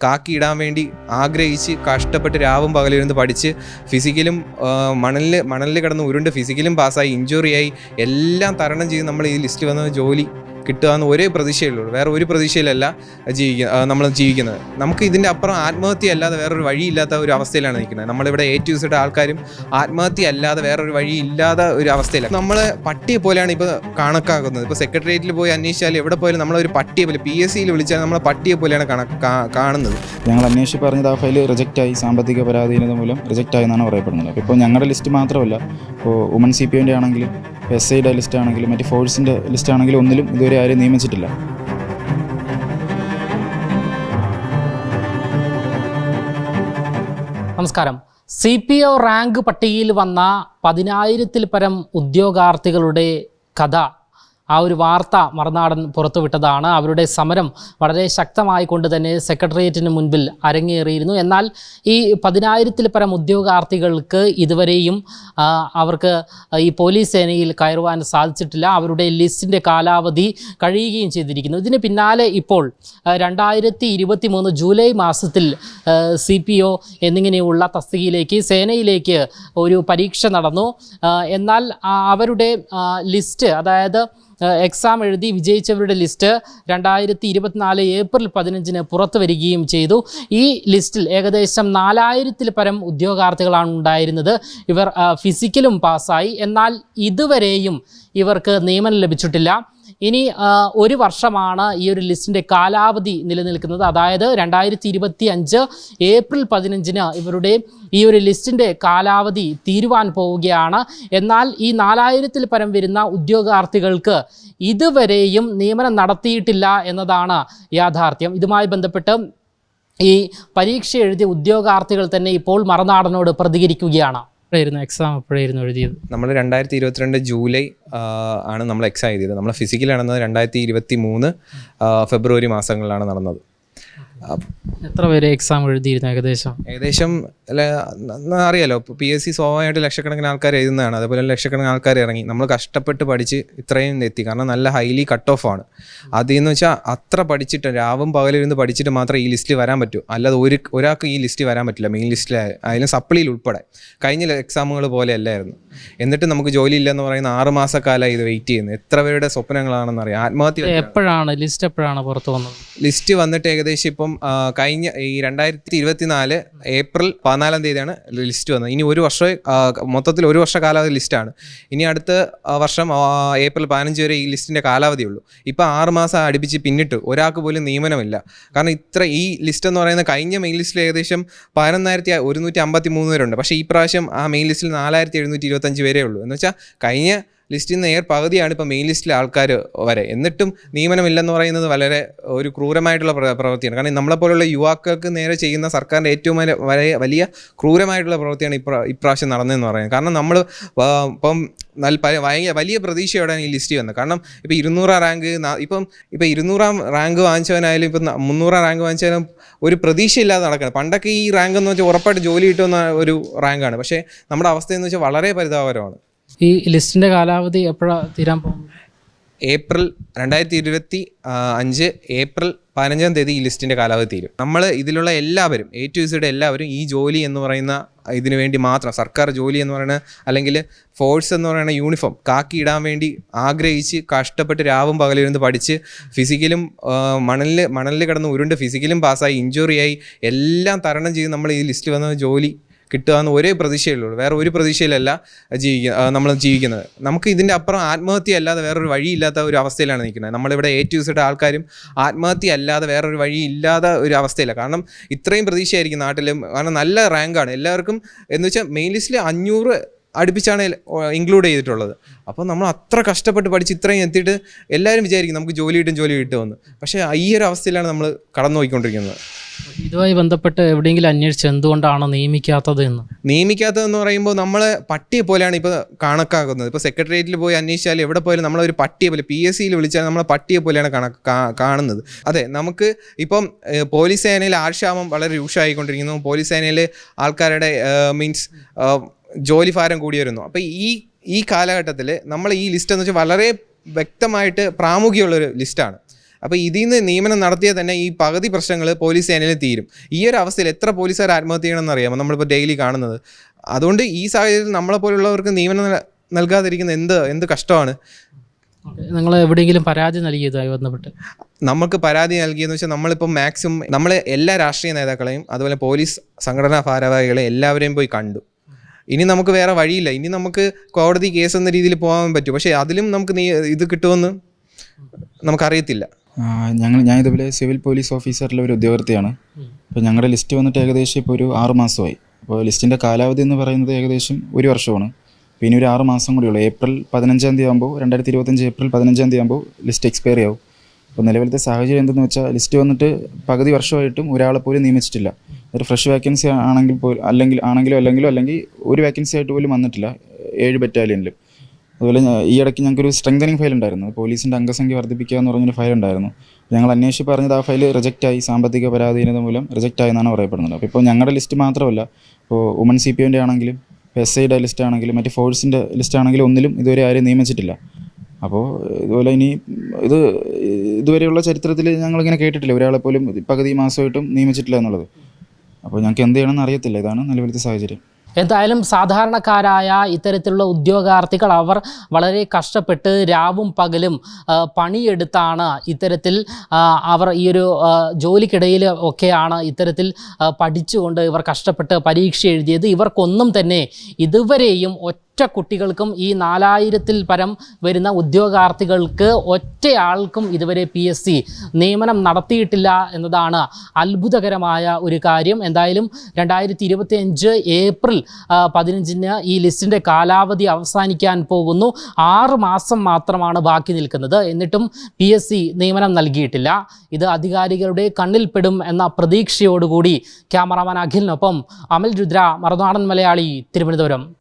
കാക്കി ഇടാൻ വേണ്ടി ആഗ്രഹിച്ച് കഷ്ടപ്പെട്ട് രാവും പകലിരുന്ന് പഠിച്ച് ഫിസിക്കലും മണലിൽ മണലിൽ കിടന്ന് ഉരുണ്ട് ഫിസിക്കലും പാസ്സായി ഇഞ്ചുറിയായി എല്ലാം തരണം ചെയ്ത് നമ്മൾ ഈ ലിസ്റ്റ് വന്ന ജോലി കിട്ടുക എന്ന് ഒരേ പ്രതീക്ഷയുള്ളൂ വേറെ ഒരു പ്രതീക്ഷയിലല്ല ജീവിക്കുക നമ്മൾ ജീവിക്കുന്നത്. നമുക്ക് ഇതിന്റെ അപ്പുറം ആത്മഹത്യ അല്ലാതെ വേറൊരു വഴിയില്ലാത്ത ഒരു അവസ്ഥയിലാണ് നിൽക്കുന്നത്. നമ്മളിവിടെ എ ടു ആൾക്കാരും ആത്മഹത്യ അല്ലാതെ വേറൊരു വഴി ഇല്ലാത്ത ഒരു അവസ്ഥയിലാണ്. നമ്മൾ പട്ടിയെ പോലെയാണ് ഇപ്പോൾ കണക്കാക്കുന്നത്. ഇപ്പോൾ സെക്രട്ടേറിയറ്റിൽ പോയി അന്വേഷിച്ചാൽ എവിടെ പോയാലും നമ്മളൊരു പട്ടിയെ പോലെ പി എസ് സിയിൽ വിളിച്ചാൽ നമ്മളെ പട്ടിയെ പോലെയാണ് കാണുന്നത്. ഞങ്ങൾ അന്വേഷിച്ച് പറഞ്ഞത് ആ ഫയൽ റിജക്റ്റ് ആയി സാമ്പത്തിക പരാധീനത മൂലം റിജക്റ്റ് ആയി എന്നാണ് പറയപ്പെടുന്നത്. അപ്പോൾ ഇപ്പോൾ ഞങ്ങളുടെ ലിസ്റ്റ് മാത്രമല്ല ഇപ്പോൾ വുമൻ സി പി ആണെങ്കിലും എസ് ഐയുടെ ലിസ്റ്റ് ആണെങ്കിലും മറ്റ് ഫോഴ്സിന്റെ ലിസ്റ്റ് ആണെങ്കിലും ഒന്നിലും ഇതുവരെ ആരും നിയമിച്ചിട്ടില്ല. നമസ്കാരം. സി പി ഒ റാങ്ക് പട്ടികയിൽ വന്ന പതിനായിരത്തിൽ പരം ഉദ്യോഗാർത്ഥികളുടെ കഥ ആ ഒരു വാർത്ത മറുനാടൻ പുറത്തുവിട്ടതാണ്. അവരുടെ സമരം വളരെ ശക്തമായി കൊണ്ട് തന്നെ സെക്രട്ടേറിയറ്റിന് മുൻപിൽ അരങ്ങേറിയിരുന്നു. എന്നാൽ ഈ പതിനായിരത്തിൽ പരം ഉദ്യോഗാർത്ഥികൾക്ക് ഇതുവരെയും അവർക്ക് ഈ പോലീസ് സേനയിൽ കയറുവാൻ സാധിച്ചിട്ടില്ല. അവരുടെ ലിസ്റ്റിന്റെ കാലാവധി കഴിയുകയും ചെയ്തിരിക്കുന്നു. ഇതിന് പിന്നാലെ ഇപ്പോൾ രണ്ടായിരത്തി ഇരുപത്തി മൂന്ന് ജൂലൈ മാസത്തിൽ സി പി ഒ എന്നിങ്ങനെയുള്ള തസ്തികയിലേക്ക് സേനയിലേക്ക് ഒരു പരീക്ഷ നടന്നു. എന്നാൽ അവരുടെ ലിസ്റ്റ് അതായത് എക്സാം എഴുതി വിജയിച്ചവരുടെ ലിസ്റ്റ് രണ്ടായിരത്തി ഇരുപത്തിനാല് ഏപ്രിൽ പതിനഞ്ചിന് പുറത്തു വരികയും ചെയ്തു. ഈ ലിസ്റ്റിൽ ഏകദേശം നാലായിരത്തിൽ പരം ഉദ്യോഗാർത്ഥികളാണ് ഉണ്ടായിരുന്നത്. ഇവർ ഫിസിക്കലും പാസ്സായി എന്നാൽ ഇതുവരെയും ഇവർക്ക് നിയമനം ലഭിച്ചിട്ടില്ല. ഇനി ഒരു വർഷമാണ് ഈ ഒരു ലിസ്റ്റിന്റെ കാലാവധി നിലനിൽക്കുന്നത്. അതായത് രണ്ടായിരത്തി ഇരുപത്തി അഞ്ച് ഏപ്രിൽ പതിനഞ്ചിന് ഇവരുടെ ഈ ഒരു ലിസ്റ്റിന്റെ കാലാവധി തീരുവാൻ പോവുകയാണ്. എന്നാൽ ഈ നാലായിരത്തിൽ പരം വരുന്ന ഉദ്യോഗാർത്ഥികൾക്ക് ഇതുവരെയും നിയമനം നടത്തിയിട്ടില്ല എന്നതാണ് യാഥാർത്ഥ്യം. ഇതുമായി ബന്ധപ്പെട്ട് ഈ പരീക്ഷ എഴുതിയ ഉദ്യോഗാർത്ഥികൾ തന്നെ ഇപ്പോൾ മറനാടനോട് പ്രതികരിക്കുകയാണ്. എപ്പോഴായിരുന്നു എക്സാം എപ്പോഴായിരുന്നു എഴുതിയത്. നമ്മൾ രണ്ടായിരത്തി ഇരുപത്തിരണ്ട് ജൂലൈ ആണ് നമ്മൾ എക്സാം എഴുതിയത്. നമ്മൾ ഫിസിക്കൽ നടന്നത് രണ്ടായിരത്തി ഇരുപത്തി മൂന്ന് ഫെബ്രുവരി മാസങ്ങളിലാണ് നടന്നത്. എത്ര പേര് എക്സാം എഴുതിയിരുന്നു ഏകദേശം? ഏകദേശം അറിയാലോ. പി എസ് സി സ്വാഭാവികമായിട്ട് ലക്ഷക്കണക്കിന് ആൾക്കാർ എഴുതുന്നതാണ്. അതേപോലെ ലക്ഷക്കണക്കിന് ആൾക്കാർ ഇറങ്ങി. നമ്മൾ കഷ്ടപ്പെട്ട് പഠിച്ച് ഇത്രയും എത്തി. കാരണം നല്ല ഹൈലി കട്ട് ഓഫ് ആണ്. അതെന്ന് വെച്ചാൽ അത്ര പഠിച്ചിട്ട് രാവും പകലിരുന്ന് പഠിച്ചിട്ട് മാത്രമേ ഈ ലിസ്റ്റിൽ വരാൻ പറ്റൂ. അല്ലാതെ ഒരു ഒരാൾക്ക് ഈ ലിസ്റ്റിൽ വരാൻ പറ്റില്ല. മെയിൻ ലിസ്റ്റിൽ അതിലും സപ്ലിയിൽ ഉൾപ്പെടെ. കഴിഞ്ഞ എക്സാമുകൾ പോലെ അല്ലായിരുന്നു. എന്നിട്ട് നമുക്ക് ജോലി ഇല്ലെന്ന് പറയുന്ന ആറ് മാസക്കാലമായി ഇത് വെയിറ്റ് ചെയ്യുന്നത് എത്ര പേരുടെ സ്വപ്നങ്ങളാണെന്ന് അറിയാം ആത്മഹത്യ എപ്പോഴാണ് ലിസ്റ്റ് എപ്പോഴാണ് പുറത്തു വന്നത്? ലിസ്റ്റ് വന്നിട്ട് ഏകദേശം ഇപ്പം ആ, കഴിഞ്ഞ ഈ രണ്ടായിരത്തി ഇരുപത്തിനാല് ഏപ്രിൽ പതിനാലാം തീയതിയാണ് ലിസ്റ്റ് വന്നത്. ഇനി ഒരു വർഷം മൊത്തത്തിൽ ഒരു വർഷ കാലാവധി ലിസ്റ്റാണ്. ഇനി അടുത്ത വർഷം ഏപ്രിൽ പതിനഞ്ച് വരെ ഈ ലിസ്റ്റിന്റെ കാലാവധി ഉള്ളൂ ഇപ്പം ആറ് മാസം അടുപ്പിച്ച് പിന്നിട്ട് ഒരാൾക്ക് പോലും നിയമനമില്ല. കാരണം ഇത്ര ഈ ലിസ്റ്റ് എന്ന് പറയുന്ന കഴിഞ്ഞ മെയിൻ ലിസ്റ്റിൽ ഏകദേശം പതിനൊന്നായിരത്തി ഒരുന്നൂറ്റി അമ്പത്തി മൂന്ന് പേരുണ്ട്. പക്ഷേ ഈ പ്രാവശ്യം ആ മെയിൻ ലിസ്റ്റിൽ നാലായിരത്തി എഴുന്നൂറ്റി ഇരുപത്തഞ്ച് പേരേ ഉള്ളൂ. എന്ന് വെച്ചാൽ കഴിഞ്ഞ ലിസ്റ്റിൽ നിന്ന് ഏർ പകുതിയാണ് ഇപ്പോൾ മെയിൻ ലിസ്റ്റിലെ ആൾക്കാർ വരെ. എന്നിട്ടും നിയമനമില്ലെന്ന് പറയുന്നത് വളരെ ഒരു ക്രൂരമായിട്ടുള്ള പ്ര- പ്രവൃത്തിയാണ്. കാരണം നമ്മളെപ്പോലുള്ള യുവാക്കൾക്ക് നേരെ ചെയ്യുന്ന സർക്കാരിന്റെ ഏറ്റവും വലിയ വലിയ ക്രൂരമായിട്ടുള്ള പ്രവൃത്തിയാണ് ഇപ്രാ ഇപ്രാവശ്യം നടന്നതെന്ന് പറയുന്നത്. കാരണം നമ്മൾ ഇപ്പം വലിയ പ്രതീക്ഷയോടെയാണ് ഈ ലിസ്റ്റ് വന്നത്. കാരണം ഇപ്പോൾ ഇരുന്നൂറാം റാങ്ക് ഇപ്പം ഇപ്പോൾ ഇരുന്നൂറാം റാങ്ക് വാങ്ങിച്ചവനായാലും ഇപ്പം മുന്നൂറാം റാങ്ക് വാങ്ങിച്ചാലും ഒരു പ്രതീക്ഷയില്ലാതെ നടക്കണം. പണ്ടൊക്കെ ഈ റാങ്ക് എന്ന് വെച്ചാൽ ഉറപ്പായിട്ട് ജോലി കിട്ടുന്ന ഒരു റാങ്കാണ് പക്ഷേ നമ്മുടെ അവസ്ഥയെന്ന് വെച്ചാൽ വളരെ പരിതാപകരമാണ്. ഈ ലിസ്റ്റിന്റെ കാലാവധി എപ്പോഴാണ് തീരാൻ പോകുന്നത്? ഏപ്രിൽ രണ്ടായിരത്തി ഇരുപത്തി അഞ്ച് ഏപ്രിൽ പതിനഞ്ചാം തീയതി ഈ ലിസ്റ്റിന്റെ കാലാവധി തീരും. നമ്മൾ ഇതിലുള്ള എല്ലാവരും എ ടു സിയുടെ എല്ലാവരും ഈ ജോലി എന്ന് പറയുന്ന ഇതിനു വേണ്ടി മാത്രം സർക്കാർ ജോലി എന്ന് പറയുന്ന അല്ലെങ്കിൽ ഫോഴ്സ് എന്ന് പറയുന്ന യൂണിഫോം കാക്കി ഇടാൻ വേണ്ടി ആഗ്രഹിച്ച് കഷ്ടപ്പെട്ട് രാവും പകലിരുന്ന് പഠിച്ച് ഫിസിക്കലും മണലിൽ മണലിൽ കിടന്ന് ഉരുണ്ട് ഫിസിക്കലും പാസ്സായി ഇഞ്ചുറിയായി എല്ലാം തരണം ചെയ്ത് നമ്മൾ ഈ ലിസ്റ്റ് വന്ന ജോലി കിട്ടുക എന്ന് ഒരേ പ്രതീക്ഷയുള്ളൂ വേറെ ഒരു പ്രതീക്ഷയിലല്ല ജീവിക്കുക നമ്മൾ ജീവിക്കുന്നത്. നമുക്ക് ഇതിന്റെ അപ്പുറം ആത്മഹത്യ അല്ലാതെ വേറൊരു വഴിയില്ലാത്ത ഒരു അവസ്ഥയിലാണ് നിൽക്കുന്നത്. നമ്മളിവിടെ എ ടു ആൾക്കാരും ആത്മഹത്യ അല്ലാതെ വേറൊരു വഴി ഇല്ലാത്ത ഒരു അവസ്ഥയില്ല കാരണം ഇത്രയും പ്രതീക്ഷയായിരിക്കും നാട്ടിലും. കാരണം നല്ല റാങ്കാണ്. എല്ലാവർക്കും എന്ന് വെച്ചാൽ മെയിൻ ലിസ്റ്റിൽ അഞ്ഞൂറ് അടുപ്പിച്ചാണ് ഇൻക്ലൂഡ് ചെയ്തിട്ടുള്ളത്. അപ്പോൾ നമ്മൾ അത്ര കഷ്ടപ്പെട്ട് പഠിച്ച് ഇത്രയും എത്തിയിട്ട് എല്ലാവരും വിചാരിക്കും നമുക്ക് ജോലി കിട്ടും ജോലി കിട്ടുമെന്ന്. പക്ഷേ ഈ ഒരു അവസ്ഥയിലാണ് നമ്മൾ കടന്നു പോയിക്കൊണ്ടിരിക്കുന്നത് ഇതുമായി ബന്ധപ്പെട്ട് എവിടെയെങ്കിലും അന്വേഷിച്ച് എന്തുകൊണ്ടാണ് നിയമിക്കാത്തത് എന്ന്? നിയമിക്കാത്തതെന്ന് പറയുമ്പോൾ നമ്മൾ പട്ടിയെ പോലെയാണ് ഇപ്പോൾ കണക്കാക്കുന്നത്. ഇപ്പോൾ സെക്രട്ടേറിയറ്റിൽ പോയി അന്വേഷിച്ചാൽ എവിടെ പോയാലും നമ്മളൊരു പട്ടിയെ പോലെ പി എസ് സിയിൽ വിളിച്ചാൽ നമ്മളെ പട്ടിയെ പോലെയാണ് കണക്ക് കാ- കാണുന്നത്. അതെ നമുക്ക് ഇപ്പം പോലീസ് സേനയിൽ ആൾക്ഷാമം വളരെ രൂക്ഷമായിക്കൊണ്ടിരിക്കുന്നു. പോലീസ് സേനയിൽ ആൾക്കാരുടെ മീൻസ് ജോലി ഭാരം കൂടി വരുന്നു. അപ്പോൾ ഈ ഈ കാലഘട്ടത്തിൽ നമ്മൾ ഈ ലിസ്റ്റ് എന്ന് വെച്ചാൽ വളരെ വ്യക്തമായിട്ട് പ്രാമുഖ്യമുള്ളൊരു ലിസ്റ്റാണ്. അപ്പോൾ ഇതിൽ നിന്ന് നിയമനം നടത്തിയാൽ തന്നെ ഈ പകുതി പ്രശ്നങ്ങൾ പോലീസ് സേനയിൽ തീരും. ഈ ഒരു അവസ്ഥയിൽ എത്ര പോലീസുകാർ ആത്മഹത്യ ചെയ്യണമെന്ന് അറിയാമോ? നമ്മളിപ്പോൾ ഡെയിലി കാണുന്നത്. അതുകൊണ്ട് ഈ സാഹചര്യത്തിൽ നമ്മളെ പോലുള്ളവർക്ക് നിയമനം നൽ- നൽകാതിരിക്കുന്ന എന്ത് എന്ത് കഷ്ടമാണ്? നിങ്ങൾ എവിടെയെങ്കിലും പരാതി നൽകിയതായി ബന്ധപ്പെട്ട്. നമുക്ക് പരാതി നൽകിയെന്ന് വെച്ചാൽ നമ്മളിപ്പോൾ മാക്സിമം നമ്മൾ എല്ലാ രാഷ്ട്രീയ നേതാക്കളെയും അതുപോലെ പോലീസ് സംഘടനാ ഭാരവാഹികളെ എല്ലാവരെയും പോയി കണ്ടു. ഇനി നമുക്ക് വേറെ വഴിയില്ല. ഇനി നമുക്ക് കോടതി കേസ് എന്ന രീതിയിൽ പോകാൻ പറ്റും. പക്ഷേ അതിലും നമുക്ക് ഇത് കിട്ടുമെന്ന് നമുക്കറിയത്തില്ല. ഞങ്ങൾ ഞാൻ ഇതുപോലെ സിവിൽ പോലീസ് ഓഫീസറിലെ ഒരു ഉദ്യോഗസ്ഥയാണ് അപ്പോൾ ഞങ്ങളുടെ ലിസ്റ്റ് വന്നിട്ട് ഏകദേശം ഇപ്പോൾ ഒരു ആറ് മാസമായി. അപ്പോൾ ലിസ്റ്റിന്റെ കാലാവധി എന്ന് പറയുന്നത് ഏകദേശം ഒരു വർഷമാണ്. പിന്നെ ഒരു ആറ് മാസം കൂടിയുള്ളൂ ഏപ്രിൽ പതിനഞ്ചാം തീയതി ആകുമ്പോൾ രണ്ടായിരത്തി ഇരുപത്തഞ്ച് ഏപ്രിൽ പതിനഞ്ചാം തീയതി ആകുമ്പോൾ ലിസ്റ്റ് എക്സ്പയർ ആവും. അപ്പോൾ നിലവിലത്തെ സാഹചര്യം എന്തെന്ന് വെച്ചാൽ ലിസ്റ്റ് വന്നിട്ട് പകുതി വർഷമായിട്ടും ഒരാളെ പോലും നിയമിച്ചിട്ടില്ല. ഒരു ഫ്രഷ് വേക്കൻസി ആണെങ്കിൽ പോലും അല്ലെങ്കിൽ ആണെങ്കിലോ അല്ലെങ്കിലോ അല്ലെങ്കിൽ ഒരു വേക്കൻസി ആയിട്ട് പോലും വന്നിട്ടില്ല. ഏഴ് ബറ്റാലിയനിലും അതുപോലെ ഈ ഇടയ്ക്ക് ഞങ്ങൾക്കൊരു സ്ട്രെങ്തനിങ് ഫയൽ ഉണ്ടായിരുന്നു. പോലീസിന്റെ അംഗസംഖ്യ വർദ്ധിപ്പിക്കുക എന്ന് പറഞ്ഞൊരു ഫയൽ ഉണ്ടായിരുന്നു. ഞങ്ങൾ അന്വേഷിച്ച് പറഞ്ഞത് ആ ഫയൽ റിജക്റ്റായി സാമ്പത്തിക പരാധീനത മൂലം റിജക്റ്റ് ആയി എന്നാണ് പറയപ്പെടുന്നത്. അപ്പോൾ ഇപ്പോൾ ഞങ്ങളുടെ ലിസ്റ്റ് മാത്രമല്ല ഇപ്പോൾ ഉമൻ സി പി ഒന്റെ ആണെങ്കിലും എസ് ഐയുടെ ലിസ്റ്റ് ആണെങ്കിലും മറ്റ് ഫോഴ്സിന്റെ ലിസ്റ്റ് ആണെങ്കിലും ഒന്നിലും ഇതുവരെ ആരെയും നിയമിച്ചിട്ടില്ല. അപ്പോൾ ഇതുപോലെ ഇനി ഇത് ഇതുവരെയുള്ള ചരിത്രത്തിൽ ഞങ്ങളിങ്ങനെ കേട്ടിട്ടില്ല. ഒരാളെ പോലും പകുതി മാസമായിട്ടും നിയമിച്ചിട്ടില്ല എന്നുള്ളത്. അപ്പോൾ ഞങ്ങൾക്ക് എന്ത് ചെയ്യണമെന്ന് അറിയത്തില്ല. ഇതാണ് നിലവിലത്തെ സാഹചര്യം. എന്തായാലും സാധാരണക്കാരായ ഇത്തരത്തിലുള്ള ഉദ്യോഗാർത്ഥികൾ അവർ വളരെ കഷ്ടപ്പെട്ട് രാവും പകലും പണിയെടുത്താണ് ഇത്തരത്തിൽ അവർ ഈ ഒരു ജോലിക്കിടയിൽ ഒക്കെയാണ് ഇത്തരത്തിൽ പഠിച്ചുകൊണ്ട് ഇവർ കഷ്ടപ്പെട്ട് പരീക്ഷ എഴുതിയത്. ഇവർക്കൊന്നും തന്നെ ഇതുവരെയും ഒറ്റ കുട്ടികൾക്കും ഈ നാലായിരത്തിൽ പരം വരുന്ന ഉദ്യോഗാർത്ഥികൾക്ക് ഒറ്റയാൾക്കും ഇതുവരെ പി എസ് സി നിയമനം നടത്തിയിട്ടില്ല എന്നതാണ് അത്ഭുതകരമായ ഒരു കാര്യം. എന്തായാലും രണ്ടായിരത്തി ഇരുപത്തി അഞ്ച് ഏപ്രിൽ പതിനഞ്ചിന് ഈ ലിസ്റ്റിന്റെ കാലാവധി അവസാനിക്കാൻ പോകുന്നു. ആറ് മാസം മാത്രമാണ് ബാക്കി നിൽക്കുന്നത്. എന്നിട്ടും പി എസ് സി നിയമനം നൽകിയിട്ടില്ല. ഇത് അധികാരികളുടെ കണ്ണിൽപ്പെടും എന്ന പ്രതീക്ഷയോടുകൂടി ക്യാമറാമാൻ അഖിലിനൊപ്പം അമൽ രുദ്ര മറുനാടൻ മലയാളി തിരുവനന്തപുരം.